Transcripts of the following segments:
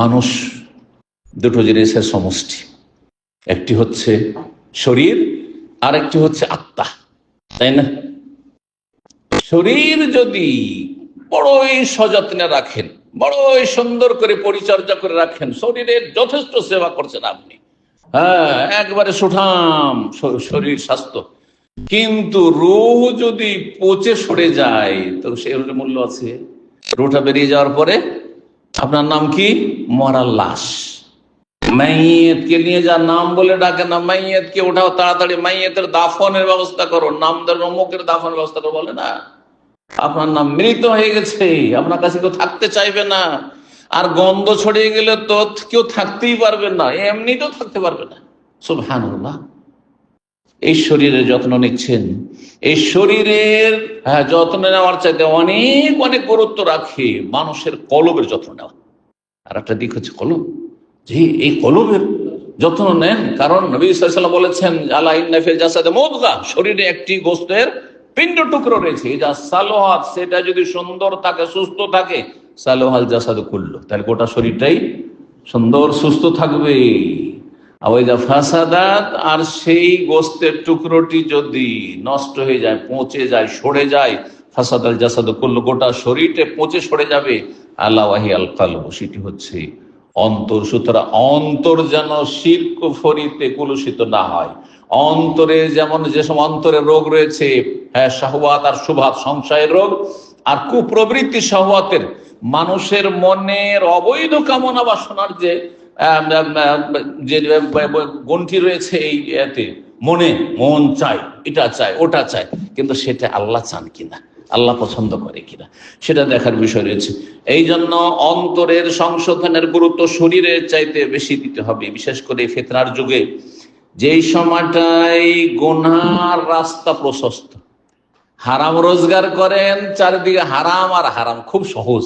মানুষ দুটো জিনিসের সমষ্টি। একটি হচ্ছে শরীর আর একটি হচ্ছে আত্মা। তাই না? শরীর যদি বড়ই সযত্নে রাখেন, বড়ই সুন্দর করে পরিচর্যা করে রাখেন, শরীরের যথেষ্ট সেবা করছেন আপনি। হ্যাঁ একবারে সুঠাম শরীর স্বাস্থ্য। কিন্তু রুহ যদি পচে সরে যায়, তো সে মূল্য আছে। রুটা বেরিয়ে যাওয়ার পরে আপনার নাম কি? মরা লাশ। মাইয়েতকে নিয়ে যা নাম বলে ডাকে না মাইয়েতকে ওঠাও তাড়াতাড়ি মাইয়েতের দাফনের ব্যবস্থা করো নামদার অমুকের দাফনের ব্যবস্থা করো বলে না। আপনার নাম মৃত হয়ে গেছে আপনার কাছে কেউ থাকতে চাইবে না। আর গন্ধ ছড়িয়ে গেলে তো কেউ থাকতেই পারবে না এমনি তো থাকতে পারবে না। সব সুবহানাল্লাহ। এই শরীরের যত্ন নিচ্ছেন। এই শরীরের হ্যাঁ, যত্ন নেওয়ার চাইতে অনেক অনেক গুরুত্ব রাখে মানুষের কলবের যত্ন নেওয়া। আর একটা দিক হচ্ছে কলম। জি, এই কলবের যত্ন নেন, কারণ নবী সাল্লাম বলেছেন আল্লাহ জাসাদে শরীরে একটি গোস্তের পিণ্ড টুকরো রয়েছে। যা সালোহাত, সেটা যদি সুন্দর থাকে, সুস্থ থাকে, সালোহাল জাসাদ করল তাহলে গোটা শরীরটাই সুন্দর, সুস্থ থাকবে। যা ফাসাদাত, আর সেই গোস্তের টুকরোটি যদি নষ্ট হয়ে যায়, পচে যায়, সরে যায় ফাসাদ আল জাসাদ করল গোটা শরীরটা পচে সরে যাবে। আল্লাহ আল কালব, সেটি হচ্ছে অন্তর। সুতরাং অন্তর যেন শিল্প ফরিতে কুলুষিত না হয়। অন্তরে যেমন যেসব অন্তরে রোগ রয়েছে হ্যাঁ শাহওয়াত আর সুভাত সংশয়ের রোগ আর কুপ্রবৃত্তি শাহওয়াতের, মানুষের মনের অবৈধ কামনা বাসনার যে যে গন্ঠি রয়েছে এই মনে, মন চায়, এটা চায়, ওটা চায়, কিন্তু সেটা আল্লাহ চান কিনা? আল্লাহ পছন্দ করে কিনা। সেটা দেখার বিষয় রয়েছে। এই জন্য অন্তরের সংশোধনের গুরুত্ব শরীরের চাইতে বেশি দিতে হবে। বিশেষ করে ফেতনার যুগে। যেই সময়টাই গোনার রাস্তা প্রশস্ত। হারাম রোজগার করেন, চারিদিকে হারাম আর হারাম খুব সহজ।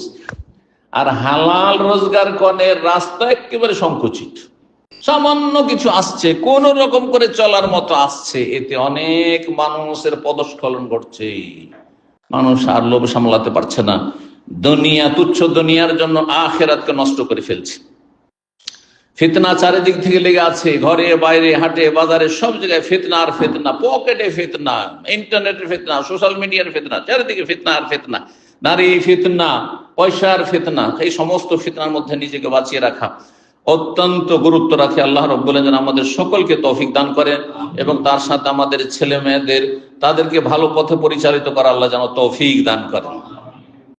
আর হালাল রোজগার করেন রাস্তা একেবারে সংকুচিত। সামান্য কিছু আসছে, কোন রকম করে চলার মতো আসছে। এতে অনেক মানুষের পদস্খলন ঘটছে মানুষ আর লোভ সামলাতে পারছে না। দুনিয়া, তুচ্ছ দুনিয়ার জন্য আখেরাতকে নষ্ট করে ফেলছে। ফিতনা চারিদিক থেকে লেগে আছে, ঘরে, বাইরে, হাটে, বাজারে, সব জায়গায় ফিতনা আর ফিতনা, পকেটে ফিতনা, ইন্টারনেটের ফিতনা, সোশ্যাল মিডিয়ার ফিতনা, চারিদিকে ফিতনা আর ফিতনা, নারী ফিতনা, পয়সার ফিতনা, এই সমস্ত ফিতনার মধ্যে নিজেকে বাঁচিয়ে রাখা। অত্যন্ত গুরুত্ব রাখে আল্লাহ রব্বুল যেন আমাদের সকলকে তৌফিক দান করেন এবং তার সাথে আমাদের ছেলে মেয়েদের তাদেরকে ভালো পথে পরিচালিত করা আল্লাহ যেন তৌফিক দান করেন।